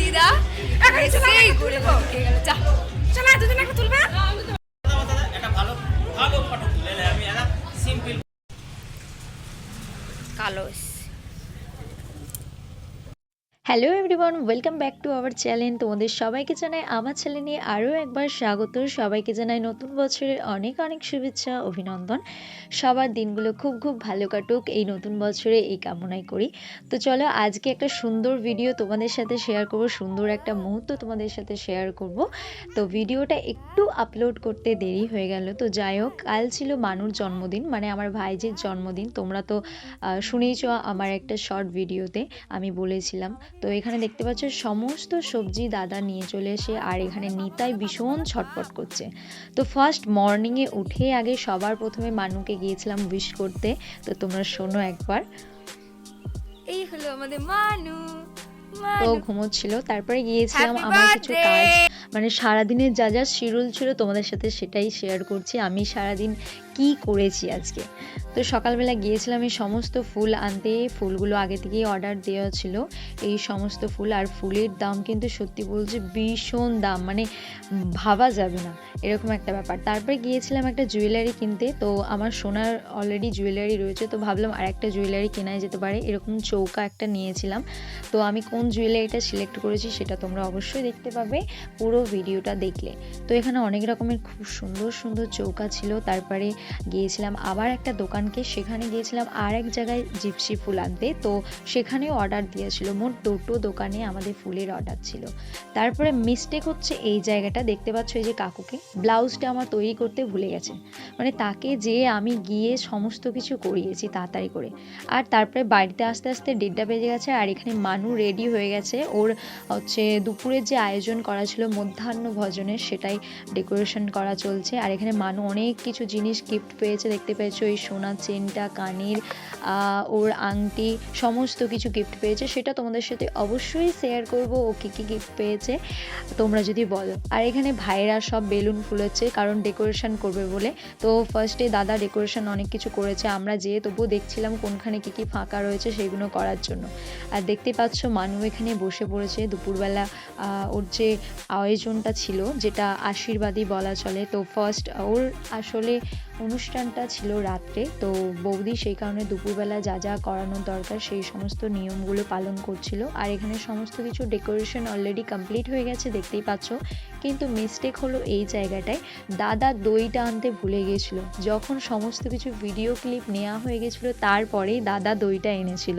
দিদা। সেই ঘুরে উঠে গেল যা। চলো দুদিন একটা তুলবে। একটা ভালো ভালো ফটো তুলে নেয় আমি একটা সিম্পল কালো hello everyone welcome back to our channel তোমাদের সবাইকে জানাই আমার চ্যানেলে নিয়ে আরও একবার স্বাগত। সবাইকে জানাই নতুন বছরের অনেক অনেক শুভেচ্ছা, অভিনন্দন। সবার দিনগুলো খুব খুব ভালো কাটুক, এই নতুন বছরে এই কামনাই করি। তো চলো আজকে একটা সুন্দর ভিডিও তোমাদের সাথে শেয়ার করব, সুন্দর একটা মুহূর্ত তোমাদের সাথে শেয়ার করব। তো ভিডিওটা একটু আপলোড করতে দেরি হয়ে গেল। তো যাই হোক, কাল ছিল মানুর জন্মদিন মানে আমার ভাইজির জন্মদিন। তোমরা তো শুনেইছো আমার একটা শর্ট ভিডিওতে আমি বলেছিলাম। তো এখানে দেখতে পাচ্ছ সমস্ত সবজি দাদা নিয়ে চলে এসে আর এখানে নিতাই ভীষণ ছটপট করছে। তো ফার্স্ট মর্নিংয়ে উঠে আগে সবার প্রথমে মানুকে গিয়েছিলাম উইশ করতে। তো তোমরা শোনো একবার। এই হলো আমাদের মানু। তো ঘুমোচ্ছিল তারপরে গিয়েছিলাম আমার কিছু কাজ। মানে সারাদিনের যা যা শিডিউল ছিল তোমাদের সাথে সেটাই শেয়ার করছি। আমি সারাদিন কি করেছি আজকে? তো সকালবেলা গিয়েছিলাম এই সমস্ত ফুল আনতে। ফুলগুলো আগে থেকেই অর্ডার দেওয়া ছিল। এই সমস্ত ফুল আর ফুলের দাম কিন্তু সত্যি বলছি ভীষণ দাম। মানে ভাবা যাবে না। এরকম একটা ব্যাপার। তারপরে গিয়েছিলাম একটা জুয়েলারি কিনতে। তো আমার সোনার অলরেডি জুয়েলারি রয়েছে। তো ভাবলাম আর একটা জুয়েলারি কেনাই যেতে পারে। এরকম চৌকা একটা নিয়েছিলাম। তো আমি কোন জুয়েলারিটা সিলেক্ট করেছি সেটা তোমরা অবশ্যই দেখতে পাবে পুরো ভিডিওটা দেখলে। তো এখানে অনেক রকমের খুব সুন্দর সুন্দর চৌকা ছিল। তারপরে গিয়েছিলাম আবার একটা দোকানকে, সেখানে গিয়েছিলাম আর এক জায়গায় জিপসি ফুল আনতে, তো সেখানেও অর্ডার দিয়েছিল। মোট দুটো দোকানে আমাদের ফুলের অর্ডার ছিল। তারপরে মিস্টেক হচ্ছে এই জায়গাটা, দেখতে পাচ্ছ এই যে কাকুকে। ব্লাউজটা আমার তৈরি করতে ভুলে গেছে। মানে তাকে যে আমি গিয়ে সমস্ত কিছু করিয়েছি তাড়াতাড়ি করে। আর তারপরে বাড়িতে আস্তে আস্তে দেড়টা বেজে গেছে, আর এখানে মানু রেডি হয়ে গেছে। ওর হচ্ছে দুপুরের যে আয়োজন করা ছিল, মধ্যাহ্ন ভোজনের, সেটাই ডেকোরেশন করা চলছে। আর এখানে মানু অনেক কিছু জিনিস গিফট পেয়েছে, দেখতে পেয়েছ এই সোনার চেনটা, কানের ওর আংটি, সমস্ত কিছু গিফট পেয়েছে, সেটা তোমাদের সাথে অবশ্যই শেয়ার করব, ও কী কী গিফট পেয়েছে, তোমরা যদি বলো। আর এখানে ভাইয়েরা সব বেলুন ফুলেছে, কারণ ডেকোরেশন করবে বলে। তো ফার্স্টে দাদা ডেকোরেশন অনেক কিছু করেছে, আমরা যেয়ে তবুও দেখছিলাম কোনখানে কী কী ফাঁকা রয়েছে, সেগুলো করার জন্য। আর দেখতে পাচ্ছ মানু এখানে বসে পড়েছে, দুপুরবেলা ওর যে আয়োজনটা ছিল, যেটা আশীর্বাদই বলা চলে। তো ফার্স্ট ওর আসলে অনুষ্ঠানটা ছিল রাত্রে, তো বৌদি সেই কারণে দুপুরবেলা যা যা করানোর দরকার সেই সমস্ত নিয়মগুলো পালন করছিল। আর এখানে সমস্ত কিছু ডেকোরেশন অলরেডি কমপ্লিট হয়ে গেছে, দেখতেই পাচ্ছ। কিন্তু মিস্টেক হলো এই জায়গাটায়। দাদা দইটা আনতে ভুলে গেছিল। যখন সমস্ত কিছু ভিডিও ক্লিপ নেওয়া হয়ে গেছিল, তারপরেই দাদা দইটা এনেছিল।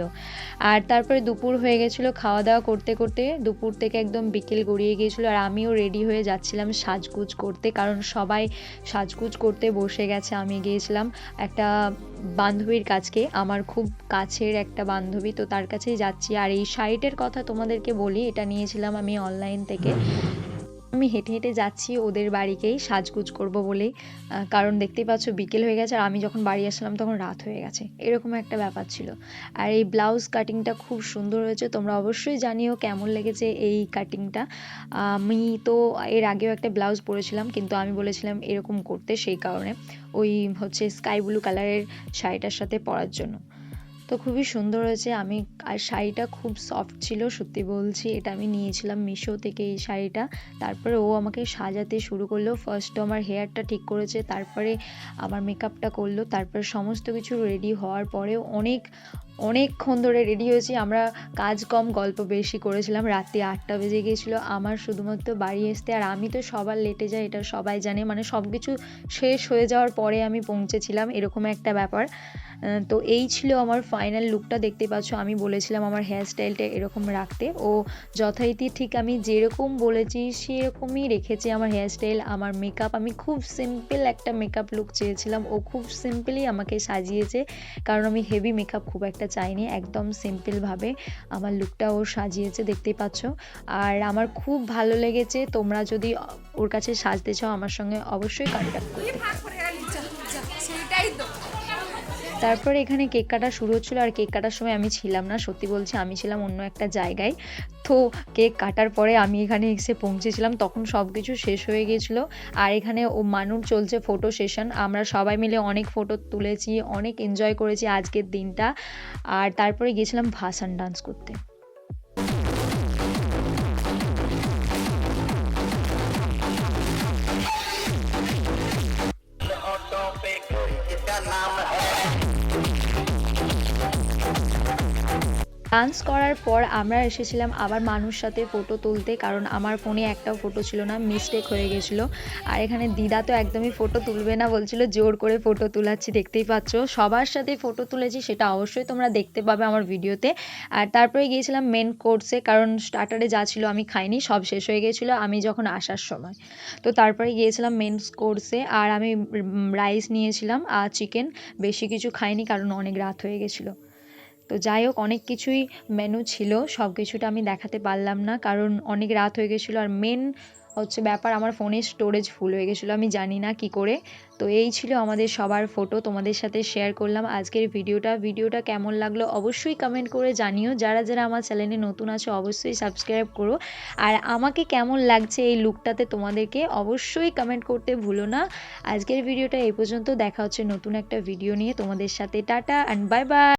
আর তারপরে দুপুর হয়ে গেছিল খাওয়া দাওয়া করতে করতে। দুপুর থেকে একদম বিকেল গড়িয়ে গিয়েছিল। আর আমিও রেডি হয়ে যাচ্ছিলাম সাজগুজ করতে, কারণ সবাই সাজগুজ করতে বসে গেছে। আমি গিয়েছিলাম একটা বান্ধবীর কাছকে, আমার খুব কাছের একটা বান্ধবী, তো তার কাছেই যাচ্ছি। আর এই শাড়িটার কথা তোমাদেরকে বলি, এটা নিয়েছিলাম আমি অনলাইন থেকে। আমি হেঁটে হেঁটে যাচ্ছি ওদের বাড়িকেই সাজগুজ করব আহ, কারণ দেখতেই পাচ্ছ বিকেল হয়ে গেছে আর আমি যখন বাড়ি আসলাম তখন রাত হয়ে গেছে। এরকম একটা ব্যাপার ছিল। আর এই ব্লাউজ কাটিংটা খুব সুন্দর হয়েছে। তোমরা অবশ্যই জানিও কেমন লেগেছে এই কাটিংটা আমি তো এর আগেও একটা ব্লাউজ পরেছিলাম কিন্তু আমি বলেছিলাম এরকম করতে সেই কারণে। ওই হচ্ছে স্কাই ব্লু কালারের শাড়িটার সাথে পরার জন্য। তো খুবই সুন্দর হয়েছে। আমি আর শাড়িটা খুব সফট ছিল, সত্যি বলছি। এটা আমি নিয়েছিলাম মিশো থেকে এই শাড়িটা। তারপরে ও আমাকে সাজাতে শুরু করল। ফার্স্ট আমার হেয়ারটা ঠিক করেছে, তারপরে আমার মেকআপটা করল। তারপরে সমস্ত কিছু রেডি হওয়ার পরেও অনেক অনেকক্ষণ ধরে রেডি হয়েছি। আমরা কাজ কম, গল্প বেশি করেছিলাম। রাত্রি আটটা বেজে গিয়েছিল। আমার শুধুমাত্র বাড়ি আসতে আর আমি তো সবার লেটে যাই, এটা সবাই জানে। মানে সব কিছু শেষ হয়ে যাওয়ার পরে আমি পৌঁছেছিলাম, এরকম একটা ব্যাপার। তো এই ছিল আমার ফাইনাল লুকটা দেখতে পাচ্ছ, আমি বলেছিলাম আমার হেয়ার স্টাইলটা এরকম রাখতে। ও যথারীতি ঠিক আমি যেরকম বলেছি, সেরকমই রেখেছি আমার হেয়ার স্টাইল আমার মেকআপ আমি খুব সিম্পল একটা মেকআপ লুক চেয়েছিলাম। ও খুব সিম্পলি আমাকে সাজিয়েছে। কারণ আমি হেভি মেকআপ খুব একটা চাইনি, একদম সিম্পলভাবে আমার লুকটা ও সাজিয়েছে, দেখতেই পাচ্ছ। আর আমার খুব ভালো লেগেছে, তোমরা যদি ওর কাছে সাজতে চাও আমার সঙ্গে অবশ্যই কন্ট্যাক্ট করতে তারপরে এখানে কেক কাটা শুরু হচ্ছিল আর কেক কাটার সময় আমি ছিলাম না। সত্যি বলছি, আমি ছিলাম অন্য একটা জায়গায়। তো কেক কাটার পরে আমি এখানে এসে পৌঁছেছিলাম, তখন সব কিছু শেষ হয়ে গেছিল আর এখানে ও মানুষ চলছে ফটো সেশন আমরা সবাই মিলে অনেক ফটো তুলেছি, অনেক এনজয় করেছি আজকের দিনটা। আর তারপরে গিয়েছিলাম ভাসান ডান্স করতে। ডান্স করার পর আমরা এসেছিলাম আবার মানুষ সাথে ফটো তুলতে, কারণ আমার ফোনে একটাও ফটো ছিল না মিস্টেক হয়ে গেছিল। আর এখানে দিদা তো একদমই ফটো তুলবে না বলছিল, জোর করে ফটো তুলাচ্ছি, দেখতেই পাচ্ছ। সবার সাথে ফটো তুলেছি, সেটা অবশ্যই তোমরা দেখতে পাবে আমার ভিডিওতে আর তারপরে গিয়েছিলাম মেন কোর্সে কারণ স্টার্টারে যা ছিল আমি খাইনি, সব শেষ হয়ে গেছিল আমি যখন আসার সময়। তো তারপরে গিয়েছিলাম মেন কোর্সে আর আমি রাইস নিয়েছিলাম, আর চিকেন বেশি কিছু খাইনি, কারণ অনেক রাত হয়ে গেছিল। তো যাই হোক, অনেক কিছুই মেনু ছিল, সব কিছুটা আমি দেখাতে পারলাম না, কারণ অনেক রাত হয়ে গেছিল আর মেন হচ্ছে ব্যাপার আমার ফোনের স্টোরেজ ফুল হয়ে গেছিল, আমি জানি না কি করে। তো এই ছিল আমাদের সবার ফটো তোমাদের সাথে শেয়ার করলাম আজকের ভিডিওটা। ভিডিওটা কেমন লাগল অবশ্যই কমেন্ট করে জানিও। যারা যারা আমার চ্যানেলে নতুন আছে, অবশ্যই সাবস্ক্রাইব করো। আর আমাকে কেমন লাগছে এই লুকটাতে তোমাদেরকে অবশ্যই কমেন্ট করতে ভুলো না। আজকের ভিডিওটা এই পর্যন্ত, দেখা হচ্ছে নতুন একটা ভিডিও নিয়ে তোমাদের সাথে। Tata and bye bye